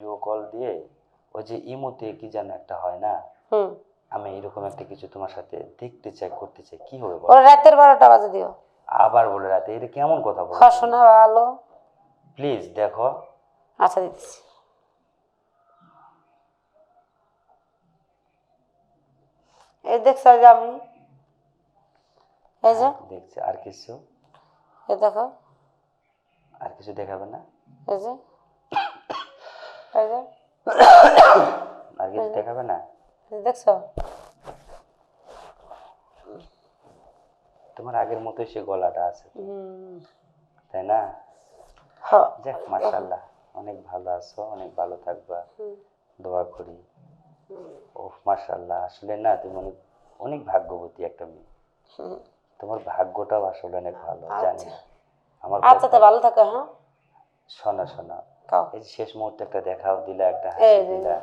Video call দিয়ে ওই যে ইমোতে কি যেন একটা হয় না? হুম। আমি এরকম একটা কিছু তোমার সাথে দেখতে চাই করতে চাই কি হবে বলো? রাতের বারোটা বাজে দিও। আবার বলে রাতে এটা কেমন কথা বলো? হ্যাঁ শোনা ভালো। প্লিজ দেখো। আচ্ছা দিতেছি এই দেখছ যে আমি। এই যে। দেখছি। আর কিছু? এই দেখো। আর কিছু দেখাবে না? এই যে। আর কিছু দেখাবে না? দেখছ? তোমার আগের মতোই সে গলাটা আছে তাই না? হ্যাঁ। যাক মাশাল্লাহ অনেক ভালো আছো অনেক ভালো থাকবা। দোয়া করি। ও মাশাল্লাহ আসলে না তুমি অনেক অনেক ভাগ্যবতী একটা মেয়ে। তোমার ভাগ্যটাও আসলে অনেক ভালো জানি। আচ্ছা। আমার আচ্ছা তো ভালো থাকো হ্যাঁ। শোনা শোনা। এই শেষ মুহূর্তে একটা দেখাও দিলা একটা হাসি দিলা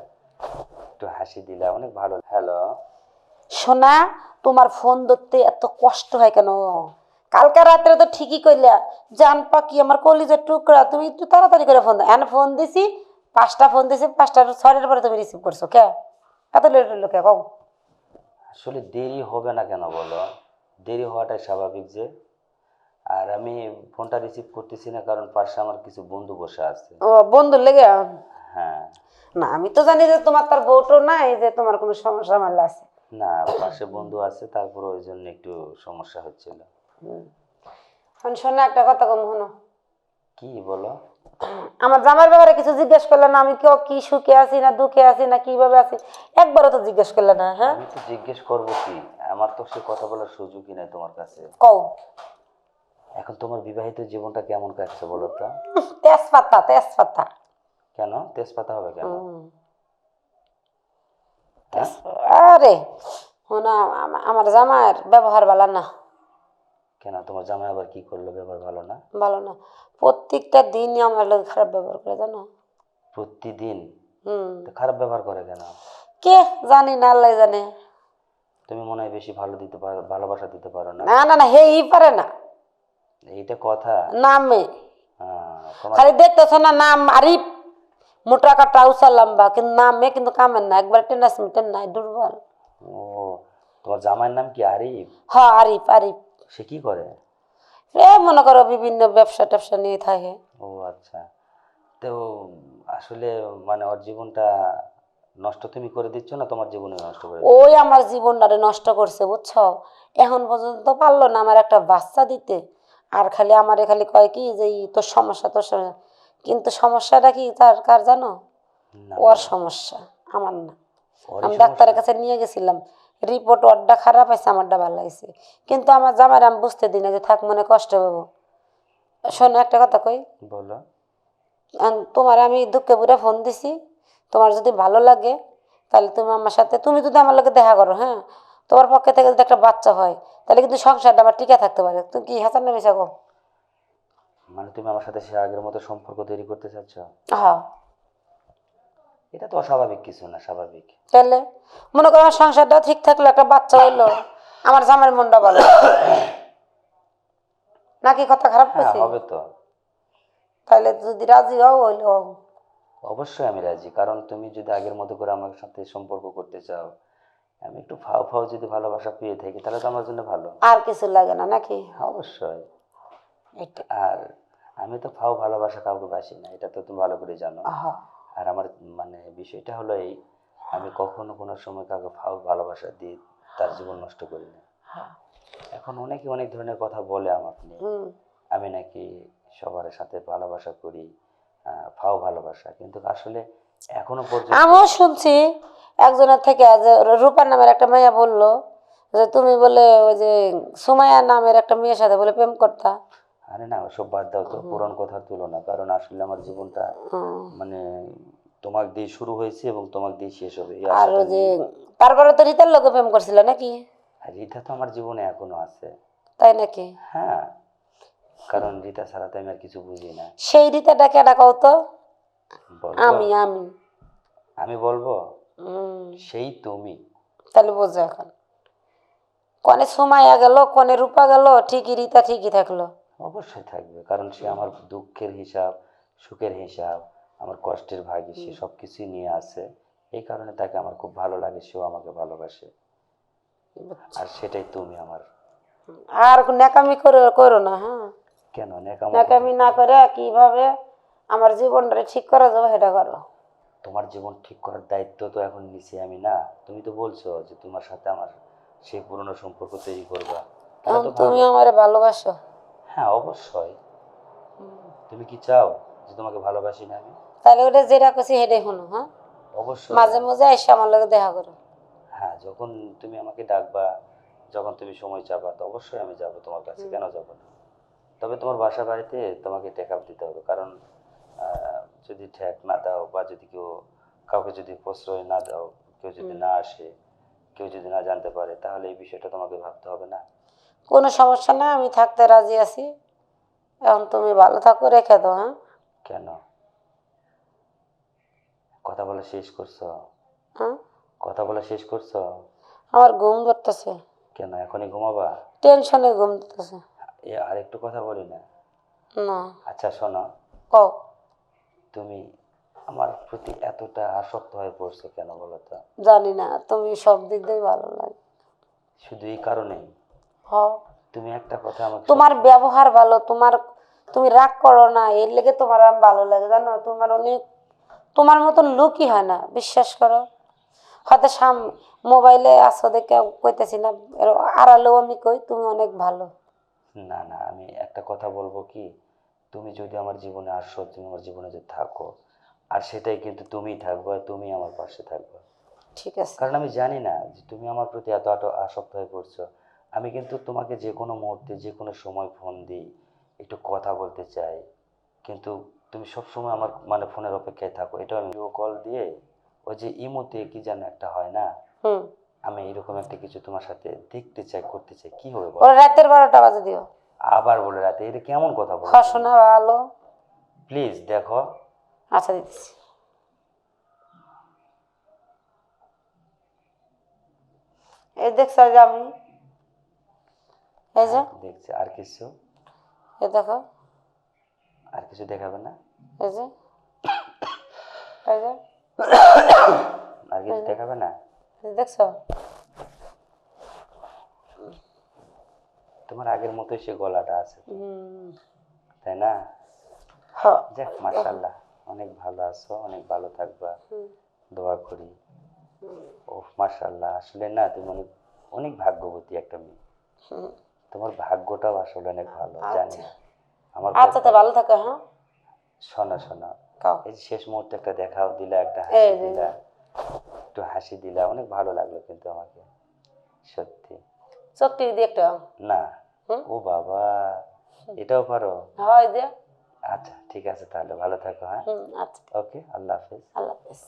একটু হাসি দিলা অনেক ভালো। হ্যালো সোনা তোমার ফোন ধরতে এত কষ্ট হয় কেন? কালকে রাত্রে তো ঠিকই কইলা জান পাখি আমার কলিজের টুকরা তুমি একটু তাড়াতাড়ি করে ফোন এন ফোন দিছি পাঁচটা ফোন দিছি পাঁচটা ছয়ের পরে তুমি রিসিভ করছ কে? এত লেট হলো কে? কও। আসলে দেরি হবে না কেন বলো? দেরি হওয়াটাই স্বাভাবিক যে। আর আমি ফোনটা রিসিভ করতেছি না কারণ পাশে আমার কিছু বন্ধু বসে আছে। ও বন্ধুর লেগে? হ্যাঁ। না আমি তো জানি যে তোমার তার বউটো নাই যে তোমার কোনো সমস্যা মারলে আছে। না পাশে বন্ধু আছে তারপর ওই জন্য একটু সমস্যা হচ্ছিল। এখন শোনো একটা কথা কম শোনো। কি বলো? আমার জামার ব্যাপারে কিছু জিজ্ঞেস করলে না আমি কেউ কি সুখে আছি না দুঃখে আছি না কীভাবে আছি একবারও তো জিজ্ঞেস করলে না হ্যাঁ? আমি তো জিজ্ঞেস করব কি? আমার তো সে কথা বলার সুযোগই নাই তোমার কাছে। কও। এখন তোমার বিবাহিত জীবনটা কেমন কাটছে বলো তো? তেজপাতা তেজপাতা। কেন? তেজপাতা হবে কেন। হ্যাঁ? আরে শোনা আমার জামার ব্যবহার ভালো না। কেন? তোমার জামাই আবার কি করল? ব্যবহার ভালো না? ভালো না। প্রত্যেকটা দিনই আমার লোক খারাপ ব্যবহার করে জানো? প্রতিদিন? হুম। খারাপ ব্যবহার করে কেন? কে জানি না আল্লাহ জানে। তুমি মনে হয় বেশি ভালো দিতে পারো ভালোবাসা দিতে পারো না। না না না হেই পারে না। এইটা কথা? নামে। হ্যাঁ, খালি দেখতেছ না নাম আরিফ? মোটা কাটা উষা লম্বা কিন্তু নামে কিন্তু কামের না একবার টেনাস মিটেন নাই দুর্বল। ও তোমার জামাইয়ের নাম কি আরিফ? হ্যাঁ আরিফ আরিফ। সে কি করে? এ মনে করো বিভিন্ন ব্যবসা ট্যাবসা নিয়ে থাকে। ও আচ্ছা। তো আসলে মানে ওর জীবনটা নষ্ট তুমি করে দিচ্ছ না তোমার জীবনে নষ্ট করে ওই আমার জীবনটারে নষ্ট করছে বুঝছ? এখন পর্যন্ত পারল না আমার একটা বাচ্চা দিতে। আর খালি আমারে খালি কয় কি যে তোর সমস্যা তোর সমস্যা। কিন্তু সমস্যাটা কি তার কার জানো? ওর সমস্যা আমার না। আমি ডাক্তারের কাছে নিয়ে গেছিলাম রিপোর্ট ওরটা খারাপ আছে আমারটা ভালো লাগছে। কিন্তু আমার জামাই আমি বুঝতে দিই না যে থাক মনে কষ্ট পাবো শোনো একটা কথা কই। বলো। তোমার আমি দুঃখে পুরে ফোন দিছি। তোমার যদি ভালো লাগে তাহলে তুমি আমার সাথে তুমি যদি আমার লোকে দেখা করো হ্যাঁ? তোমার পক্ষে থেকে যদি একটা বাচ্চা হয় তাহলে কিন্তু সংসারটা আমার টিকে থাকতে পারে। তুমি কি হাসান নেমে গো মানে তুমি আমার সাথে সে আগের মতো সম্পর্ক তৈরি করতে চাচ্ছ? হ্যাঁ। এটা তো অস্বাভাবিক কিছু না স্বাভাবিক। তাহলে মনে করো আমার সংসারটা ঠিক থাকলে একটা বাচ্চা হইল আমার জামার মনটা ভালো। নাকি কথা খারাপ হ্যাঁ হয়েছে হবে তো। তাহলে যদি রাজি হও হইল। অবশ্যই আমি রাজি কারণ তুমি যদি আগের মতো করে আমার সাথে সম্পর্ক করতে চাও আমি একটু ফাও ফাও যদি ভালোবাসা পেয়ে থাকি তাহলে তো আমার জন্য ভালো। আর কিছু লাগে না নাকি? অবশ্যই। আর আমি তো ফাও ভালোবাসা কাউকে বাসি না এটা তো তুমি ভালো করে জানো। আর আমার মানে বিষয়টা হলো এই আমি কখনো কোনো সময় কাউকে ফাও ভালোবাসা দিয়ে তার জীবন নষ্ট করি না। হ্যাঁ। এখন অনেকে অনেক ধরনের কথা বলে আমাকে। আমি নাকি সবার সাথে ভালোবাসা করি ফাও ভালোবাসা। কিন্তু আসলে এখনও পর্যন্ত। আমিও শুনছি একজনের থেকে যে রূপা নামের একটা মেয়ে বলল যে তুমি বলে ওই যে সুমাইয়া নামের একটা মেয়ের সাথে বলে প্রেম করতা। আরে না ওসব বাদ দাও তো পুরন কথার তুলনা কারণ আসলে আমার জীবনটা মানে তোমাকে দিয়ে শুরু হয়েছে এবং তোমাকে দিয়ে শেষ হবে আর ওই যে। তারপরে তো রীতার লোকে প্রেম করছিল নাকি? আর রিতা তো আমার জীবনে এখনও আছে। তাই নাকি? হ্যাঁ কারণ রিতা ছাড়া তো আমি আর কিছু বুঝি না। সেই রীতাটা কেডা কও তো? আমি আমি। আমি বলব? সেই তুমি। তাহলে বোঝো এখন। কনে সুমাইয়া গেল কনে রূপা গেল ঠিকই রীতা ঠিকই থাকল। অবশ্যই থাকবে কারণ সে আমার দুঃখের হিসাব সুখের হিসাব আমার কষ্টের ভাগি সে সব কিছুই নিয়ে আসে। এই কারণে তাকে আমার খুব ভালো লাগে সেও আমাকে ভালোবাসে। আর সেটাই তুমি আমার। আর ন্যাকামি করে করো না হ্যাঁ। কেন? নেকামো ন্যাকামি না করে কীভাবে? আমার জীবনটা ঠিক করা যাবে সেটা করো। তোমার জীবন ঠিক করার দায়িত্ব তো এখন নিছি আমি না। তুমি তো বলছো যে তোমার সাথে আমার সেই পুরনো সম্পর্ক তৈরি করবা। তাহলে তো তুমি। আমার ভালোবাসো? হ্যাঁ অবশ্যই। তুমি কি চাও যে তোমাকে ভালোবাসি না আমি? তাহলে ওটা যেটা করছি সেটাই শুনো হ্যাঁ? অবশ্যই। মাঝে মাঝে এসে আমার লগে দেখা করো। হ্যাঁ যখন তুমি আমাকে ডাকবা যখন তুমি সময় চাবা তো অবশ্যই আমি যাব তোমার কাছে। কেন যাব না? তবে তোমার বাসা বাড়িতে তোমাকে টেক আপ দিতে হবে। কারণ যদি ঠেক না দাও বা যদি কেউ কাউকে যদি প্রশ্রয় না দাও কেউ যদি না আসে কেউ যদি না জানতে পারে তাহলে এই বিষয়টা তোমাকে ভাবতে হবে না। কোনো সমস্যা না আমি থাকতে রাজি আছি। এখন তুমি ভালো থাকো রেখে দাও হ্যাঁ? কেন? কথা বলা শেষ করছ? হ্যাঁ? কথা বলা শেষ করছ? আমার ঘুম ধরতেছে। কেন এখনই ঘুমাবা? টেনশনে ঘুম ধরতেছে। আরেকটু কথা বলি না? না। আচ্ছা শোনো। কও। তুমি আমার প্রতি এতটা আসক্ত হয়ে পড়ছো কেন বলো তো? জানি না তুমি সব দিক দিয়ে ভালো লাগে। শুধু এই কারণেই? হ। তুমি একটা কথা আমাকে তোমার ব্যবহার ভালো তোমার তুমি রাগ করো না এর লেগে তোমার আমার ভালো লাগে জানো? তোমার অনেক তোমার মতন লুকই হয় না বিশ্বাস করো। হয়তো সাম মোবাইলে আসো দেখে কইতেছি না আড়ালেও আমি কই তুমি অনেক ভালো। না না আমি একটা কথা বলব কি? তুমি যদি আমার জীবনে আসো তুমি আমার জীবনে যদি থাকো আর সেটাই কিন্তু তুমিই থাকবে তুমি আমার পাশে থাকবে। ঠিক আছে। কারণ আমি জানি না যে তুমি আমার প্রতি এত এত আসক্ত হয়ে পড়ছো। আমি কিন্তু তোমাকে যে কোনো মুহূর্তে যে কোনো সময় ফোন দিই একটু কথা বলতে চাই। কিন্তু তুমি সব সময় আমার মানে ফোনের অপেক্ষায় থাকো। এটা আমি ভিডিও কল দিয়ে ওই যে ইমোতে কি যেন একটা হয় না? হুম। আমি এরকম একটা কিছু তোমার সাথে দেখতে চাই করতে চাই কি হবে? রাতের বারোটা বাজে দিও। আবার বলে রাতে এটা কেমন কথা বলো হ শোনা ভালো। প্লিজ দেখো। আচ্ছা দিচ্ছি এই দেখছ যে আমি? এই যে? দেখছি। আর কিছু? এই দেখো। আর কিছু দেখাবে না? এই যে। এই যে। আর কিছু দেখাবে না? দেখছ? তোমার আগের মতোই সে গলাটা আছে তাই না? যাক মাশাল্লাহ অনেক ভালো আছো অনেক ভালো থাকবা। দোয়া করি। ও মাশাল্লাহ আসলে না তুমি অনেক অনেক ভাগ্যবতী একটা মেয়ে। তোমার ভাগ্যটাও আসলে অনেক ভালো জানি আমার আচ্ছা তো ভালো থাকো হ্যাঁ? শোনা শোনা। এই শেষ মুহূর্তে একটা দেখাও দিলা একটা হাসি দিলা একটু হাসি দিলা অনেক ভালো লাগল কিন্তু আমাকে। সত্যি। সত্যি দিয়ে একটা না। ও বাবা এটাও পারো? হয় যে। আচ্ছা ঠিক আছে তাহলে ভালো থাকো হ্যাঁ? আচ্ছা। ওকে আল্লাহ হাফেজ। আল্লাহ হাফেজ।